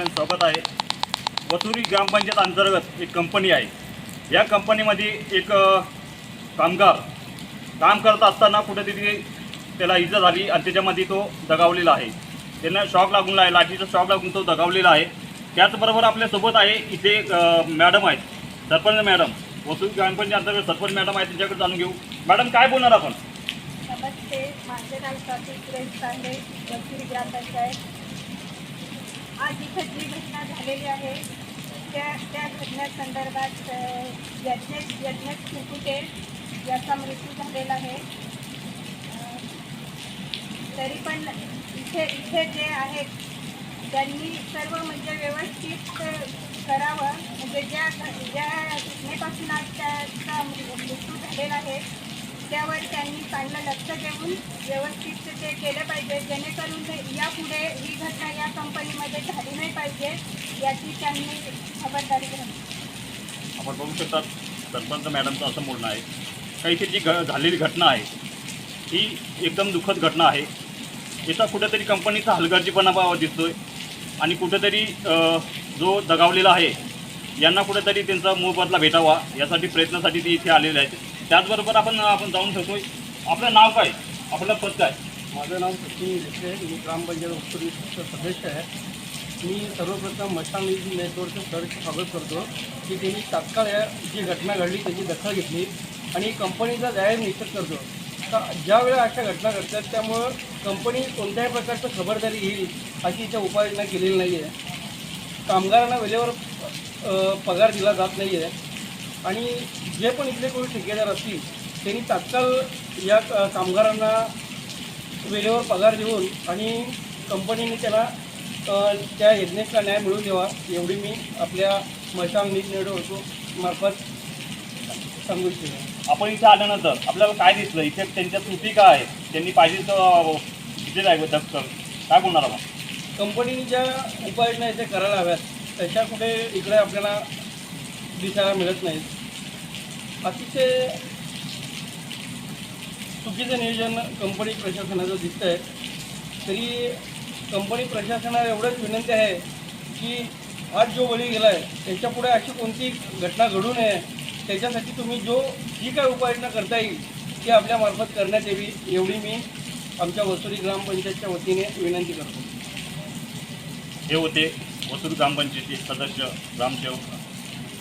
सोबत आहे. वसुरी ग्रामपंचायत अंतर्गत एक कंपनी आहे. या कंपनीमध्ये एक कामगार काम करत असताना कुठेतरी त्याला इजा झाली आणि त्याच्यामध्ये तो दगावलेला आहे. त्यांना शॉक लागून आहे लाठीचा शॉक लागून तो दगावलेला आहे. त्याचबरोबर आपल्यासोबत आहे इथे मॅडम आहेत. सरपंच मॅडम वसुरी ग्रामपंचायत अंतर्गत सरपंच मॅडम आहेत त्यांच्याकडे जाणून घेऊ. मॅडम काय बोलणार आपण? नमस्ते. माझे नाव स्वाती सुरेश वसुरी ग्रामपंचायत. आज इथं जी घटना झालेली आहे त्या त्या घटनेसंदर्भात यज्ञेश यज्ञेश कुकुटे याचा मृत्यू झालेला आहे. तरी पण इथे इथे जे आहेत त्यांनी सर्व म्हणजे व्यवस्थित करावं. म्हणजे ज्या ज्या घटनेपासून आज त्याचा मृत्यू झालेला आहे त्यावर त्यांनी चांगलं लक्ष देऊन व्यवस्थित ते केलं पाहिजे. जेणेकरून ते यापुढे झाली नाही पाहिजे याची त्यांनी खबरदारी घ्यावी आपण बघू शकता सरपंच मॅडमचं असं बोलणं आहे. काही इथे जी घ झालेली घटना आहे ही एकदम दुःखद घटना आहे. याचा कुठेतरी कंपनीचा हलगर्जीपणा भाव दिसतोय. आणि कुठेतरी अ, जो दगावलेला आहे यांना कुठेतरी त्यांचा मोबदला भेटावा यासाठी प्रयत्नासाठी ते इथे आलेले आहेत. त्याचबरोबर आपण आपण जाऊन ठेवतोय आपलं नाव काय? आपलं पद काय? माझं नाव सचिन देशे मी ग्रामपंचायत उत्तर सदस्य आहे. मी सर्वप्रथम मशाल नेटवर्कचं सरचे स्वागत करतो. की त्यांनी तात्काळ या जी घटना घडली त्याची दखल घेतली आणि कंपनीचा जाहीर निषेध करतो. का ज्या वेळा अशा घटना घडतात त्यामुळं कंपनी कोणत्याही प्रकारचं खबरदारी घेईल अशी इथं उपाययोजना केलेली नाही आहे कामगारांना वेळेवर पगार दिला जात नाही आहे आणि जे पण इथले कोणी ठेकेदार असतील त्यांनी तात्काळ या कामगारांना वेळेवर पगार देऊन आणि कंपनीने त्याला त्या यज्ञेशला न्याय मिळवून द्यावा एवढी मी आपल्या मशाल नीट नेटवर्क मार्फत सांगू इच्छितो. आपण इथे आल्यानंतर आपल्याला काय दिसलं? इथे त्यांच्या त्रुटी काय आहे त्यांनी पाहिजे तर दिलेलं आहे दखल काय बोलणार आपण? कंपनीने ज्या उपाययोजना इथे करायला हव्यात त्याच्या कुठे इकडे आपल्याला दिसायला मिळत नाहीत. अतिशय चुकीचं नियोजन कंपनी प्रशासनाचं दिसतं आहे तरी कंपनी प्रशासनाला एवढंच विनंती आहे की आज जो बळी गेला आहे त्याच्यापुढे अशी कोणती घटना घडू नये त्याच्यासाठी तुम्ही जो जी काय उपाययोजना करता येईल ती आपल्या मार्फत करण्यात यावी एवढी मी आमच्या वसुरी ग्रामपंचायतच्या वतीने विनंती करतो. हे होते वसुरी ग्रामपंचायती सदस्य ग्रामसेवक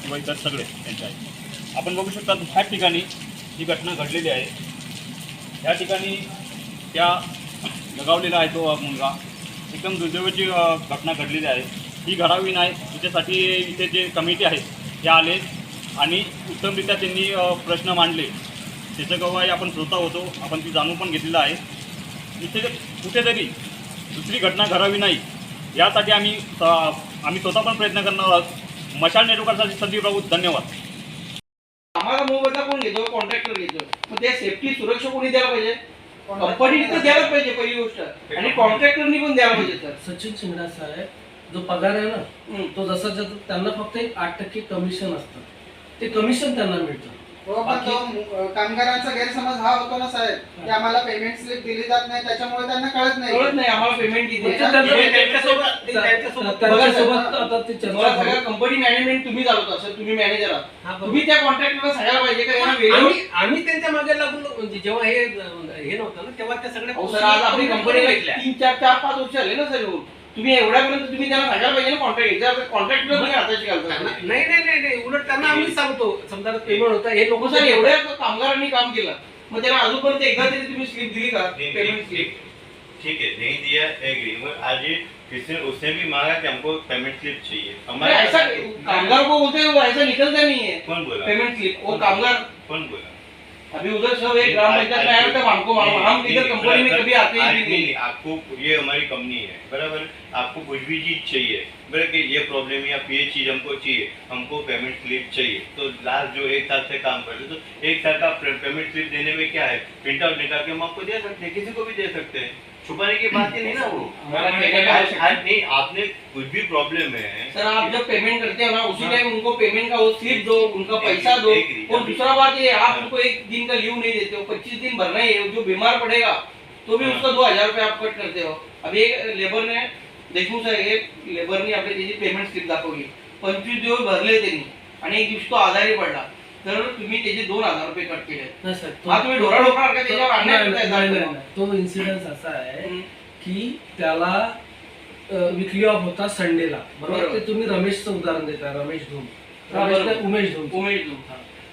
किंवा इतर सगळे त्यांचे आहेत. आपण बघू शकता ह्या ठिकाणी ही घटना घडलेली आहे. या ठिकाणी त्या लगावलेला आहे तो मुलगा. एकदम दुर्दैवाची घटना घडलेली आहे. ही घडावी नाही त्याच्यासाठी इथे जे कमिटी आहे ते आले आणि उत्तमरित्या त्यांनी प्रश्न मांडले. त्याचं गवाही आपण स्वतः होतो आपण ती जाणून पण घेतलेलं आहे. इथे कुठेतरी दुसरी घटना घडावी नाही यासाठी आम्ही आम्ही स्वतः पण प्रयत्न करणार आहोत. मशाल नेटवर्कसाठी संदीप राऊत धन्यवाद. आम्हाला मोबदला कोण घेतो? कॉन्ट्रॅक्टर घेतो. मग त्या सेफ्टी सुरक्षा कोणी द्यायला पाहिजे? कंपनीने तर द्यायला पाहिजे पहिली गोष्ट. आणि कॉन्ट्रॅक्टरनी पण द्यायला पाहिजे सर सचिन शिंगडा साहेब जो पगार आहे ना हम्म. तो जसा जातो त्यांना फक्त एक आठ टक्के कमिशन असतं. ते कमिशन त्यांना मिळतं. हो पण तो अ, कामगारांचा गैरसमज हा होतो ना साहेब की आम्हाला पेमेंट स्लिप दिली जात नाही त्याच्यामुळे त्यांना कळत कळत नाही नाही आम्हाला पेमेंट किती म्हणजे आहे. त्यांचं- हे त्यांच्यासोबत- ते त्यांच्यासोबत- त्यांच्यासोबत आता ते मला चर्चा सगळ्या झाली. कंपनी मॅनेजमेंट तुम्ही चालवता सर तुम्ही मॅनेजर आहात हा, बरोबर. तुम्ही त्या कॉन्ट्रॅक्टरला सांगायला पाहिजे का यांना वेळेवर आम्ही आम्ही त्यांच्या मागे लागून म्हणजे जेव्हा हे हे नव्हतं ना तेव्हा त्या सगळ्या अहो सर आज आपली कंपनी तीन चार चार पाच वर्ष झाले ना सर येऊन. तुम्ही एवढ्यापर्यंत तुम्ही त्यांना सांगायला पाहिजे ना कॉन्ट्रॅक्ट कॉन्ट्रॅक्टर तुम्ही हाताशी घालता नाही नाही नाही नाही उलट त्यांना आम्ही सांगतो. समजा पेमेंट होता हे लोक सर एवढ्या कामगारांनी काम केलं. मग त्यांना अजूनपर्यंत एकदा तरी तुम्ही स्लिप दिली का? पेमेंट स्लिप ठीक है नहीं दिया एग्री मगर आज ये किसी उसने भी मांगा कि हमको पेमेंट स्लिप चाहिए. हमारे ऐसा कामगार को बोलते हैं वो ऐसा निकलता नहीं है. कौन बोला? पेमेंट स्लिप वो कामगार कौन बोला? अभी उधर सब एक ग्राम पंचायत में आया था हमको हम इधर कंपनी में कभी आते ही नहीं, आपको ये हमारी कंपनी है बराबर आपको कुछ भी चीज़ चाहिए बराबर कि ये प्रॉब्लम है या ये चीज़ हमको चाहिए हमको पेमेंट स्लिप चाहिए तो लास्ट जो एक साल से काम कर रहे तो एक साल का पेमेंट स्लिप देने में क्या है? प्रिंट आउट निकाल के हम आपको दे सकते हैं किसी को भी दे सकते हैं। छुपाने की बात ही नहीं ना वो। हमारा आज आज नहीं आपने कुछ भी प्रॉब्लम है सर आप जब पेमेंट करते हो ना उसी टाइम उनको पेमेंट का वो स्लिप दो उनका पैसा दो। और दूसरा बात ये आप उनको एक दिन का लीव नहीं देते हो पच्चीस दिन भरना ही है जो बीमार पड़ेगा तो भी हाँ। उसका दो हज़ार रुपये आप कट करते हो। अभी एक लेबर ने देशमुख साहेब हे लेबरनी आपली त्याची पेमेंट स्लिप दाखवली। पंचवीस दिवस भरले त्यांनी आणि एक दिवस तो आजारी पडला। तर तुम्ही त्याचे दोन हजार रुपये कट केले नाही सर तो- हा तुम्ही ढोरा ढोकळा का त्याच्यावर नाही, अन्याय नाही, करताय नाही, जास्त? नाही, नाही. तो इन्सिडेन्स असा आहे हम्म. की त्याला विकली ऑफ होता संडेला बरोबर बरोबर. ते तुम्ही रमेशचं उदाहरण देता रमेश धूम हा, रमेश बरोबर. नाही, उमेश धूम उमेश देऊ.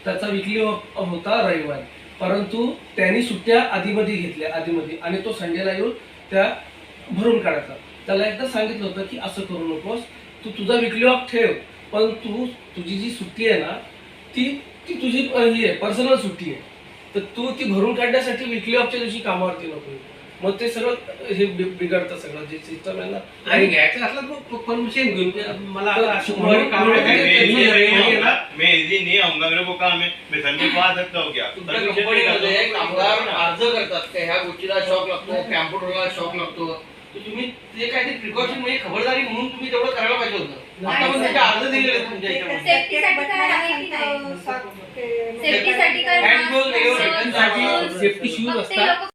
त्याचा विकली ऑफ होता रविवारी परंतु त्यांनी सुट्ट्या आधीमध्ये घेतल्या आधीमध्ये आणि तो संडेला येऊन त्या भरून काढायचा त्याला एकदा सांगितलं होतं की असं करू नकोस तू तुझा विकली ऑफ ठेव पण तू तुझी जी सुट्टी आहे ना ती ती तुझी ही आहे पर्सनल सुट्टी आहे तर तू ती भरून काढण्यासाठी विकली ऑफच्या दिवशी कामावरती नको. मग ते सगळं हे बिघडतं सगळं जे सिस्टम आहे ना आणि घ्यायचं असलं तर परमिशन घेऊन मला काम. मैं नहीं. मैं नहीं आऊंगा मेरे को काम है मैं संडे को आ सकता हूँ क्या तुमच्या Permission नहीं कंपनीमध्ये करता हूँ। कामगार अर्ज करतात का ह्या गोष्टीला शॉक लागतो कॅम्प्युटरला शॉक लागतो तुम्ही ते काहीतरी प्रिकॉशन म्हणजे खबरदारी म्हणून तुम्ही तेवढं करायला पाहिजे होतं. आता पण त्याचे अर्ज दिलेले आहेत तुमच्या याच्यामध्ये. सेफ्टीसाठी काय आहे की नाही? सेफ्टीसाठी काय Hand gloves वगैरे मास्क, सेफ्टीसाठी gloves, सेफ्टी शूज फक्त असतात लोकं